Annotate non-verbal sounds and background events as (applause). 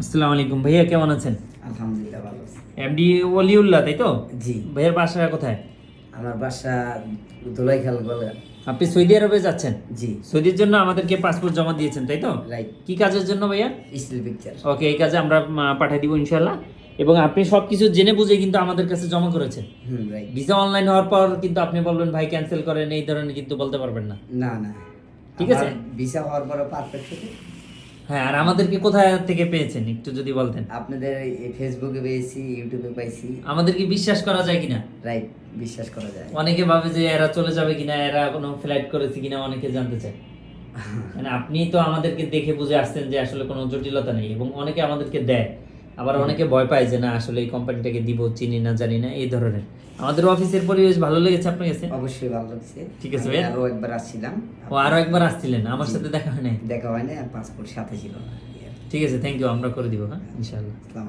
আসসালামু আলাইকুম। ভাইয়া কেমন আছেন? আলহামদুলিল্লাহ ভালো এমডি ওলিউল্লাহ তাই তো? জি। ভাইয়ার বাসা কোথায়? আমার বাসা দোলাইখাল গলা আপনি সৌদি আরবে যাচ্ছেন? জি। সৌদির জন্য আমাদেরকে পাসপোর্ট জমা দিয়েছেন তাই তো? রাইট কি কাজের জন্য ভাইয়া? Still picture. ওকে এই কাজে আমরা পাঠিয়ে দিব ইনশাল্লাহ এবং আপনি সব কিছু জেনে বুঝে কিন্তু আমাদের কাছে জমা করেছেন। রাইট ভিসা অনলাইন হওয়ার পর কিন্তু আপনি বলবেন ভাই ক্যান্সেল করেন। এই ধরনের কিন্তু বলতে পারবেন না। না না। ঠিক আছে। ভিসা হওয়ার পরে পারফেক্ট হ্যাঁ আর আমাদেরকে কোথায় থেকে পেয়েছেন? একটু যদি বলতেন। আপনাদের এই ফেসবুকে পেয়েছি ইউটিউবে পাইছি। আমাদের কি বিশ্বাস করা যায় কিনা? রাইট বিশ্বাস করা যায়। অনেকে ভাবে যে এরা চলে যাবে কিনা এরা কোনো ফ্লাইট করেছে কিনা অনেকে জানতে চায়। (laughs) মানে আপনি তো আমাদেরকে দেখে বুঝে আসছেন যে আসলে কোনো জটিলতা নেই এবং অনেকে আমাদেরকে দেয়। আবার অনেকে ভয় পায় যে না আসলে এই কোম্পানিটাকে দিব চিনি না জানি না এই ধরনের। আমাদের অফিসের পরিবেশ ভালো লেগেছে আপনার কাছে? অবশ্যই ভালো লাগছে। ঠিক আছে ভাই। আরও একবার আসছিলাম। ও আরও একবার আসছিলেন? আমার সাথে দেখা হয় নাই? দেখা হয় না পাসপোর্ট সাথে ছিল ঠিক আছে থ্যাংক ইউ আমরা করে দিব হ্যাঁ? ইনশাআল্লাহ।